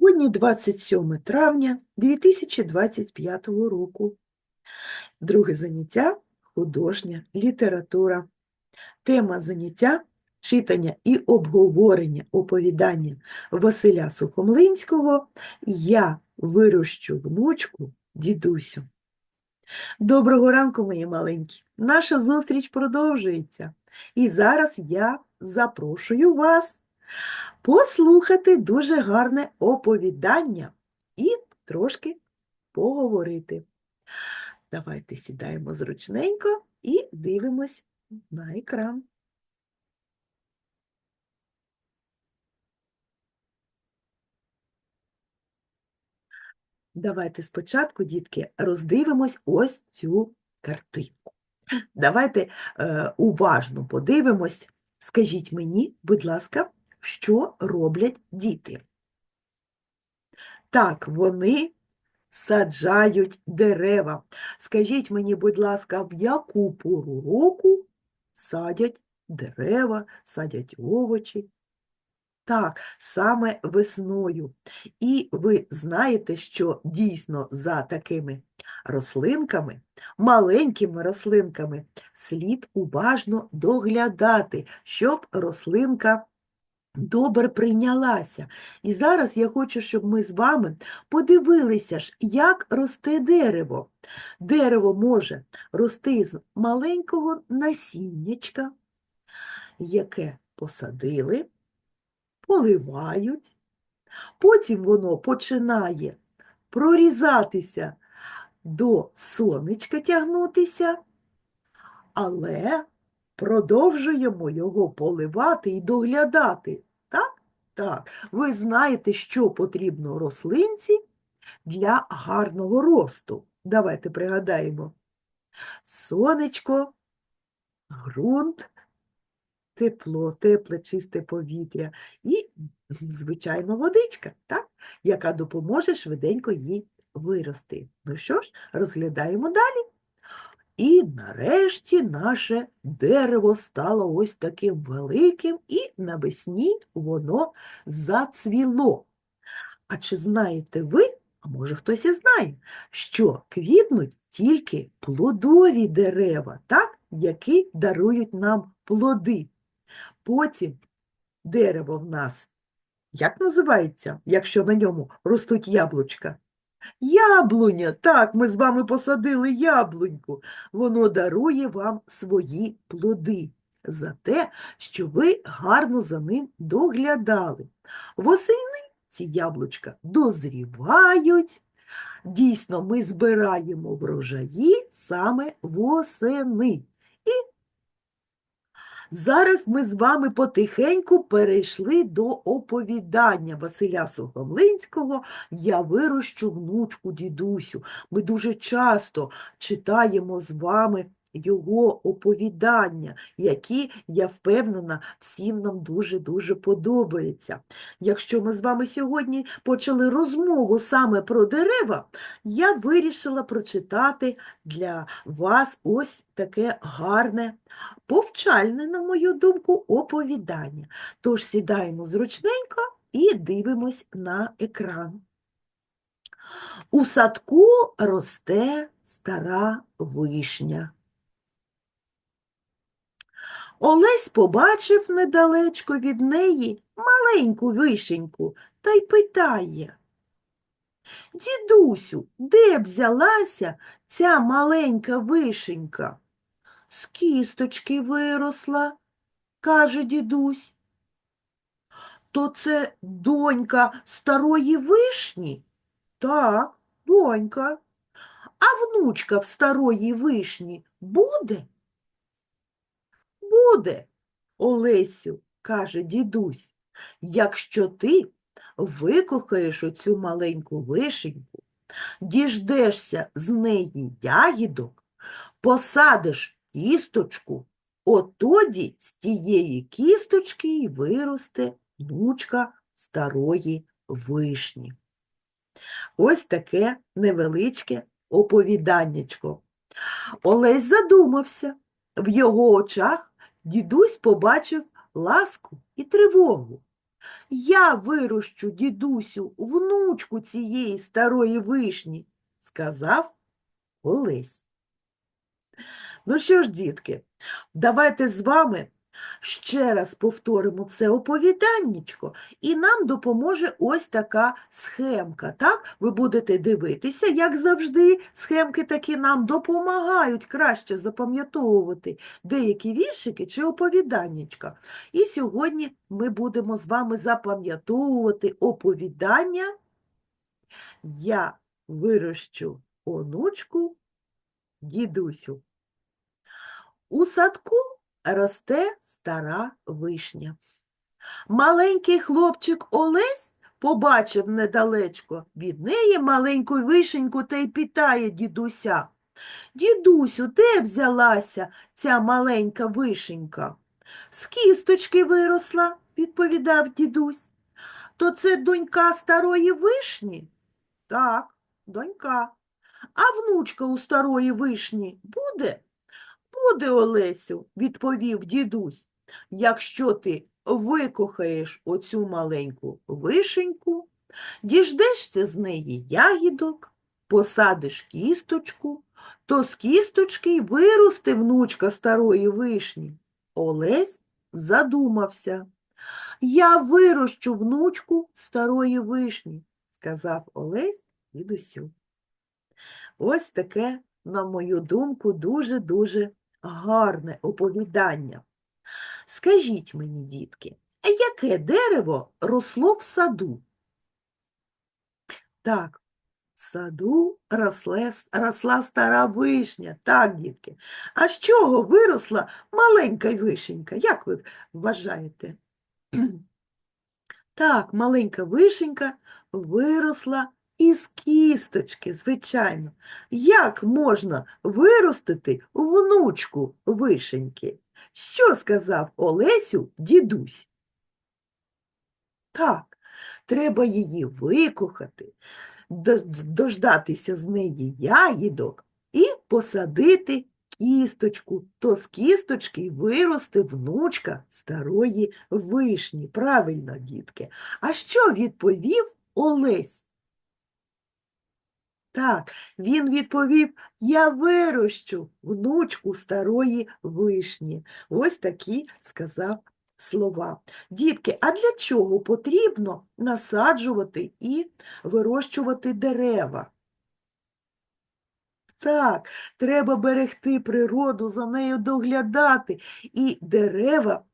Сьогодні 27 травня 2025 року. Друге заняття художня література. Тема заняття читання і обговорення оповідання Василя Сухомлинського Я вирощу внучку дідусю. Доброго ранку, мої маленькі! Наша зустріч продовжується. І зараз я запрошую вас послухати дуже гарне оповідання і трошки поговорити. Давайте сідаємо зручненько і дивимось на екран. Давайте спочатку, дітки, роздивимось ось цю картинку. Давайте е, уважно подивимось. Скажіть мені, будь ласка, що роблять діти? Так, вони саджають дерева. Скажіть мені, будь ласка, в яку пору року садять дерева, садять овочі? Так, саме весною. І ви знаєте, що дійсно за такими рослинками, маленькими рослинками, слід уважно доглядати, щоб рослинка добре прийнялася. І зараз я хочу, щоб ми з вами подивилися ж, як росте дерево. Дерево може рости з маленького насіннячка, яке посадили поливають, потім воно починає прорізатися до сонечка тягнутися, але продовжуємо його поливати і доглядати. Так? Так, ви знаєте, що потрібно рослинці для гарного росту. Давайте пригадаємо. Сонечко, ґрунт, тепло, тепле, чисте повітря і, звичайно, водичка, так? яка допоможе швиденько їй вирости. Ну що ж, розглядаємо далі. І нарешті наше дерево стало ось таким великим, і навесні воно зацвіло. А чи знаєте ви, а може хтось і знає, що квітнуть тільки плодові дерева, так? які дарують нам плоди. Потім дерево в нас, як називається, якщо на ньому ростуть яблучка? Яблуня, так, ми з вами посадили яблуньку. Воно дарує вам свої плоди за те, що ви гарно за ним доглядали. Восени ці яблучка дозрівають. Дійсно, ми збираємо врожаї саме восени. Зараз ми з вами потихеньку перейшли до оповідання Василя Сухомлинського Я вирощу внучку дідусю. Ми дуже часто читаємо з вами його оповідання, які, я впевнена, всім нам дуже-дуже подобаються. Якщо ми з вами сьогодні почали розмову саме про дерева, я вирішила прочитати для вас ось таке гарне, повчальне, на мою думку, оповідання. Тож сідаємо зручненько і дивимось на екран. У садку росте стара вишня. Олесь побачив недалечко від неї маленьку вишеньку та й питає. Дідусю, де взялася ця маленька вишенька? З кісточки виросла, каже дідусь. То це донька старої вишні? Так, донька. А внучка в старої вишні буде? Буде, Олесю, каже дідусь, якщо ти викохаєш оцю маленьку вишеньку, діждешся з неї ягідок, посадиш кісточку, отоді з тієї кісточки й виросте внучка старої вишні. Ось таке невеличке оповіданнячко. Олесь задумався. В його очах дідусь побачив ласку і тривогу. Я вирощу, дідусю, внучку цієї старої вишні, сказав Олесь. Ну що ж, дітки, давайте з вами ще раз повторимо це оповіданнячко, і нам допоможе ось така схемка. Так? Ви будете дивитися, як завжди, схемки такі нам допомагають краще запам'ятовувати деякі віршики чи оповіданнячка. І сьогодні ми будемо з вами запам'ятовувати оповідання Я вирощу онучку дідусю. У садку росте стара вишня. Маленький хлопчик Олесь побачив недалечко від неї маленьку вишеньку та й питає дідуся. Дідусю, де взялася ця маленька вишенька? З кісточки виросла, відповідав дідусь. То це донька старої вишні? Так, донька. А внучка у старої вишні буде? Буде, Олесю, відповів дідусь. Якщо ти викохаєш оцю маленьку вишеньку, діждешся з неї ягідок, посадиш кісточку, то з кісточки й виросте внучка старої вишні. Олесь задумався. Я вирощу внучку старої вишні, сказав Олесь дідусю. Ось таке, на мою думку, дуже-дуже гарне оповідання. Скажіть мені, дітки, яке дерево росло в саду? Так, в саду росле, росла стара вишня. Так, дітки. А з чого виросла маленька вишенька? Як ви вважаєте? Так, маленька вишенька виросла із кісточки, звичайно. Як можна виростити внучку вишеньки? Що сказав Олесю дідусь? Так, треба її викохати, дождатися з неї ягідок і посадити кісточку, то з кісточки виросте внучка старої вишні. Правильно, дітки. А що відповів Олесь? Так, він відповів, я вирощу внучку старої вишні. Ось такі сказав слова. Дітки, а для чого потрібно насаджувати і вирощувати дерева? Так, треба берегти природу, за нею доглядати. І дерева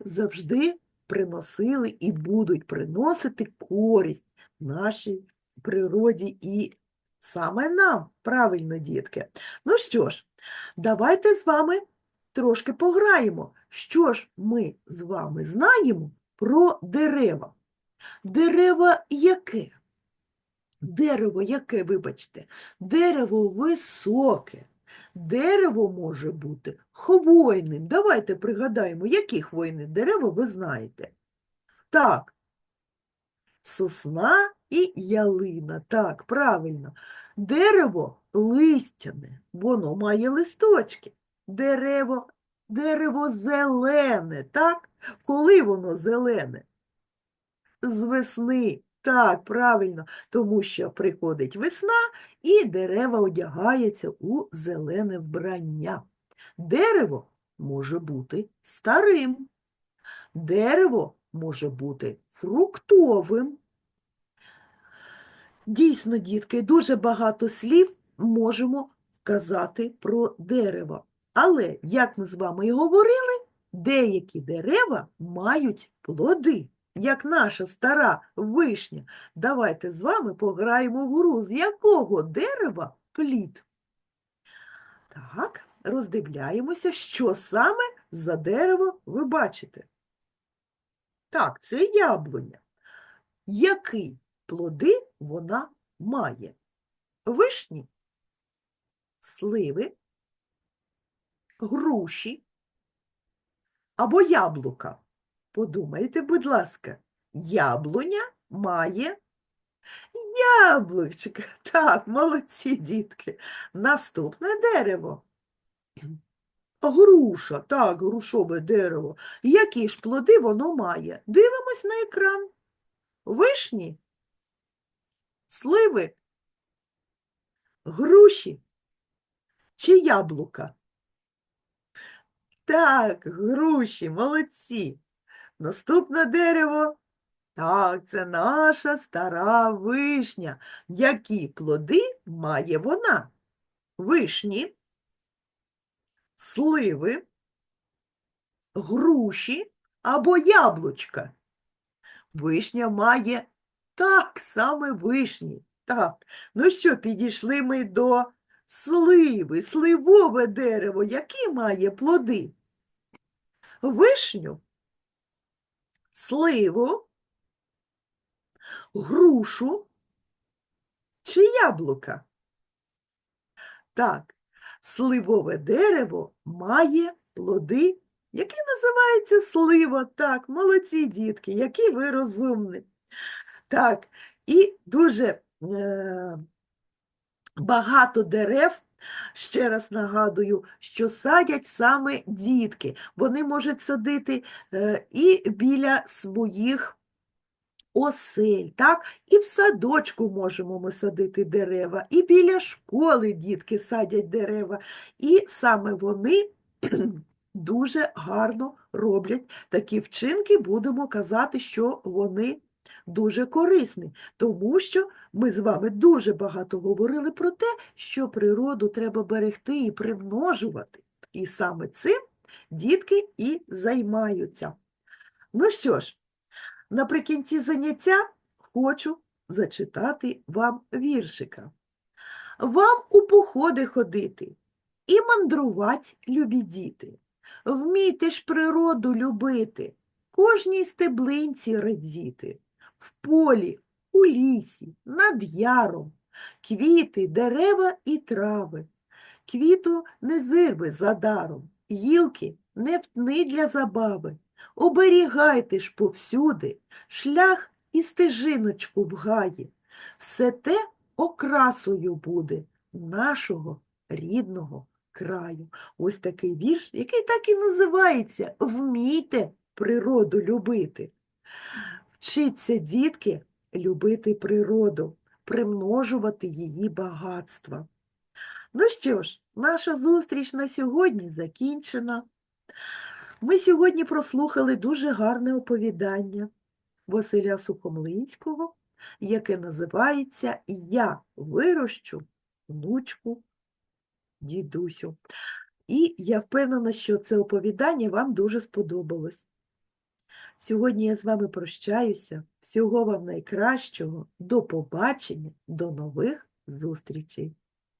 завжди приносили і будуть приносити користь нашій природі і саме нам, правильно, дітки. Ну що ж, давайте з вами трошки пограємо. Що ж ми з вами знаємо про дерева? Дерева яке? Дерево яке, вибачте? Дерево високе. Дерево може бути хвойним. Давайте пригадаємо, які хвойні дерева ви знаєте. Так, сосна і ялина. Так, правильно. Дерево листяне, воно має листочки. Дерево, дерево зелене, так? Коли воно зелене? З весни. Так, правильно, тому що приходить весна і дерева одягаються у зелене вбрання. Дерево може бути старим. Дерево може бути фруктовим. Дійсно, дітки, дуже багато слів можемо вказати про дерево. Але, як ми з вами і говорили, деякі дерева мають плоди, як наша стара вишня. Давайте з вами пограємо в гру, з якого дерева плід. Так, роздивляємося, що саме за дерево ви бачите. Так, це яблуня. Які плоди вона має? Вишні, сливи, груші або яблука. Подумайте, будь ласка, яблуня має яблучка. Так, молодці, дітки. Наступне дерево. Груша, так, грушове дерево. Які ж плоди воно має? Дивимось на екран. Вишні, сливи, груші чи яблука? Так, груші, молодці. Наступне дерево. Так, це наша стара вишня. Які плоди має вона? Вишні, сливи, груші або яблучка. Вишня має так саме вишні. Так. Ну що, підійшли ми до сливи, сливове дерево, які має плоди? Вишню, сливу, грушу чи яблука? Так, сливове дерево має плоди, які називаються слива. Так, молодці дітки, які ви розумні. Так, і дуже е, багато дерев, ще раз нагадую, що садять саме дітки. Вони можуть садити е, і біля своїх осель, так? І в садочку можемо ми садити дерева, і біля школи дітки садять дерева. І саме вони дуже гарно роблять такі вчинки, будемо казати, що вони дуже корисні, тому що ми з вами дуже багато говорили про те, що природу треба берегти і примножувати. І саме цим дітки і займаються. Ну що ж, Наприкінці заняття хочу зачитати вам віршика. Вам у походи ходити і мандрувати, любі діти. Вмійте ж природу любити, кожній стеблинці радіти, в полі, у лісі, над яром, квіти, дерева і трави. Квіту не зирви за даром, гілки не втни для забави. Оберігайте ж повсюди шлях і стежиночку в гаї. Все те окрасою буде нашого рідного краю. Ось такий вірш, який так і називається Вмійте природу любити. Вчіться, дітки, любити природу, примножувати її багатства. Ну що ж, наша зустріч на сьогодні закінчена. Ми сьогодні прослухали дуже гарне оповідання Василя Сухомлинського, яке називається Я вирощу внучку дідусю. І я впевнена, що це оповідання вам дуже сподобалось. Сьогодні я з вами прощаюся. Всього вам найкращого. До побачення, до нових зустрічей!